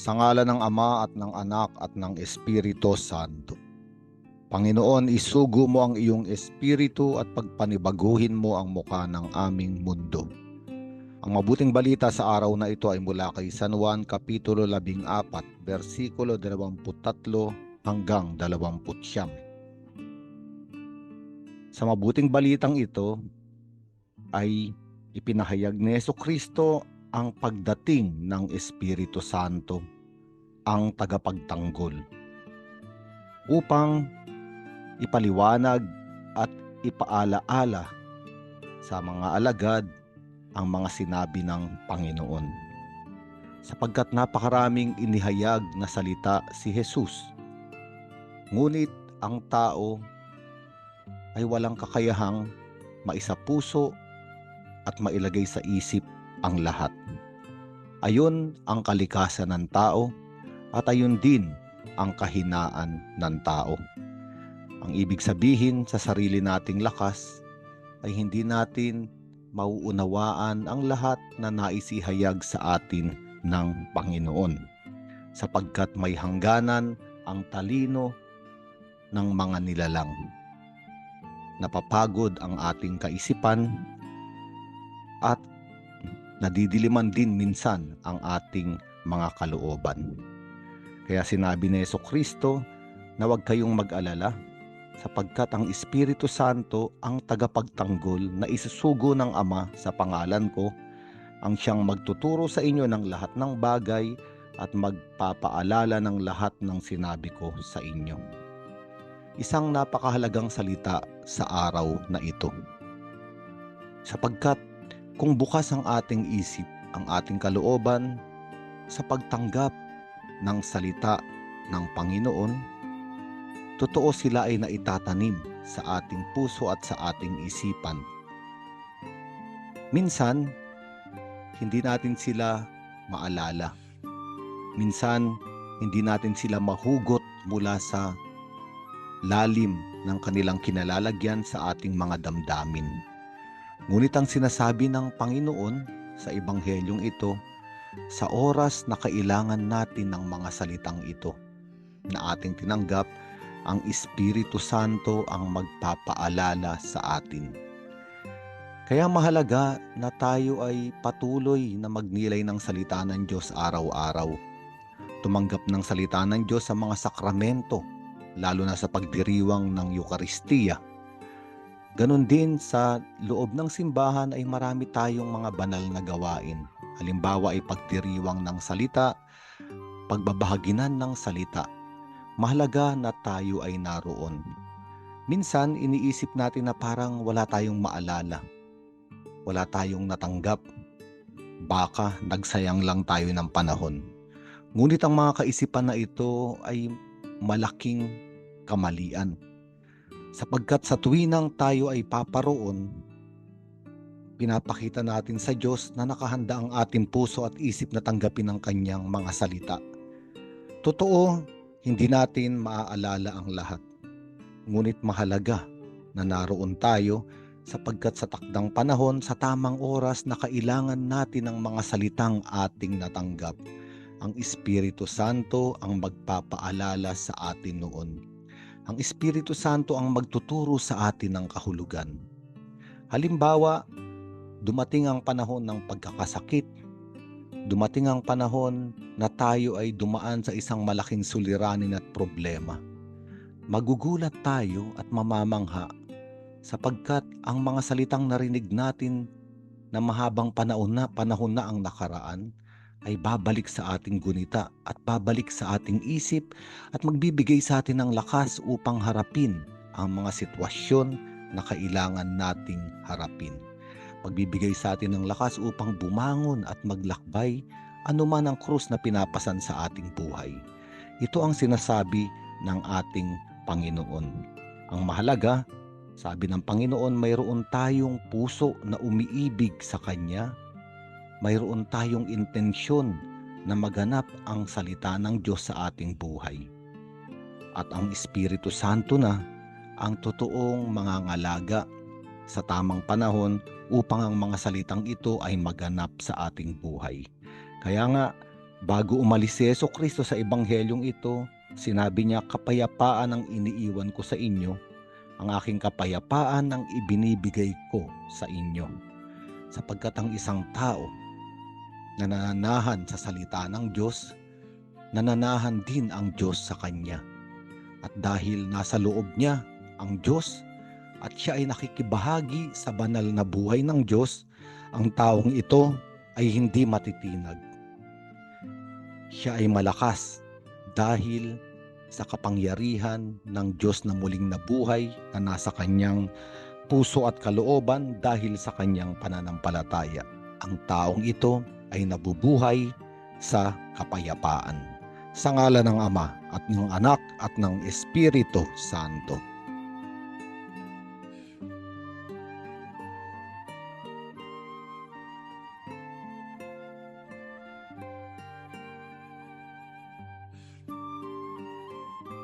Sa ngala ng Ama at ng Anak at ng Espiritu Santo. Panginoon, isugo mo ang iyong espiritu at pagpanibaguhin mo ang muka ng aming mundo. Ang mabuting balita sa araw na ito ay mula kay San Juan Kapitulo 14, versikulo 23 hanggang 29. Sa mabuting balitang ito ay ipinahayag ni Yeso Kristo ang pagdating ng Espiritu Santo, ang tagapagtanggol, upang ipaliwanag at ipaalaala sa mga alagad ang mga sinabi ng Panginoon. Sapagkat napakaraming inihayag na salita si Jesus. Ngunit ang tao ay walang kakayahang maisapuso at mailagay sa isip ang lahat. Ayon ang kalikasan ng tao at ayon din ang kahinaan ng tao. Ang ibig sabihin sa sarili nating lakas ay hindi natin mauunawaan ang lahat na naisihayag sa atin ng Panginoon sapagkat may hangganan ang talino ng mga nilalang. Napapagod ang ating kaisipan at nadidiliman din minsan ang ating mga kalooban. Kaya sinabi ni Yeso Kristo na huwag kayong mag-alala sapagkat ang Espiritu Santo ang tagapagtanggol na isusugo ng Ama sa pangalan ko, ang siyang magtuturo sa inyo ng lahat ng bagay at magpapaalala ng lahat ng sinabi ko sa inyo. Isang napakahalagang salita sa araw na ito. Sapagkat kung bukas ang ating isip, ang ating kalooban sa pagtanggap ng salita ng Panginoon, totoo sila ay naitatanim sa ating puso at sa ating isipan. Minsan, hindi natin sila maalala. Minsan, hindi natin sila mahugot mula sa lalim ng kanilang kinalalagyan sa ating mga damdamin. Ngunit ang sinasabi ng Panginoon sa Ebanghelyong ito, sa oras na kailangan natin ng mga salitang ito na ating tinanggap ang Espiritu Santo ang magpapaalala sa atin. Kaya mahalaga na tayo ay patuloy na magnilay ng salita ng Diyos araw-araw. Tumanggap ng salita ng Diyos sa mga sakramento, lalo na sa pagdiriwang ng Eukaristiya. Ganon din sa loob ng simbahan ay marami tayong mga banal na gawain. Halimbawa ay pagdiriwang ng salita, pagbabahaginan ng salita, mahalaga na tayo ay naroon. Minsan, iniisip natin na parang wala tayong maalala. Wala tayong natanggap. Baka nagsayang lang tayo ng panahon. Ngunit ang mga kaisipan na ito ay malaking kamalian. Sapagkat sa tuwinang tayo ay paparoon, pinapakita natin sa Diyos na nakahanda ang ating puso at isip na tanggapin ang kanyang mga salita. Totoo, hindi natin maaalala ang lahat. Ngunit mahalaga na naroon tayo sapagkat sa takdang panahon sa tamang oras na kailangan natin ng mga salitang ating natanggap. Ang Espiritu Santo ang magpapaalala sa atin noon. Ang Espiritu Santo ang magtuturo sa atin ng kahulugan. Halimbawa, dumating ang panahon ng pagkakasakit, dumating ang panahon na tayo ay dumaan sa isang malaking suliranin at problema. Magugulat tayo at mamamangha sapagkat ang mga salitang narinig natin na mahabang panahon na, panahon na ang nakaraan ay babalik sa ating gunita at babalik sa ating isip at magbibigay sa atin ng lakas upang harapin ang mga sitwasyon na kailangan nating harapin magbibigay sa atin ng lakas upang bumangon at maglakbay anuman ang krus na pinapasan sa ating buhay. Ito ang sinasabi ng ating Panginoon. Ang mahalaga, sabi ng Panginoon, mayroon tayong puso na umiibig sa Kanya. Mayroon tayong intensyon na maganap ang salita ng Diyos sa ating buhay. At ang Espiritu Santo na ang totoong mga ngalaga sa tamang panahon upang ang mga salitang ito ay maganap sa ating buhay. Kaya nga, Bago umalis si Yeso Kristo sa ebanghelyong ito, sinabi niya, kapayapaan ang iniiwan ko sa inyo, ang aking kapayapaan ang ibinibigay ko sa inyo. Sapagkat ang isang tao nananahan sa salita ng Diyos, nananahan din ang Diyos sa kanya. At dahil nasa loob niya ang Diyos at siya ay nakikibahagi sa banal na buhay ng Diyos, ang taong ito ay hindi matitinag. Siya ay malakas dahil sa kapangyarihan ng Diyos na muling nabuhay na nasa kanyang puso at kalooban dahil sa kanyang pananampalataya. Ang taong ito ay nabubuhay sa kapayapaan. Sa ngala ng Ama at ng Anak at ng Espiritu Santo.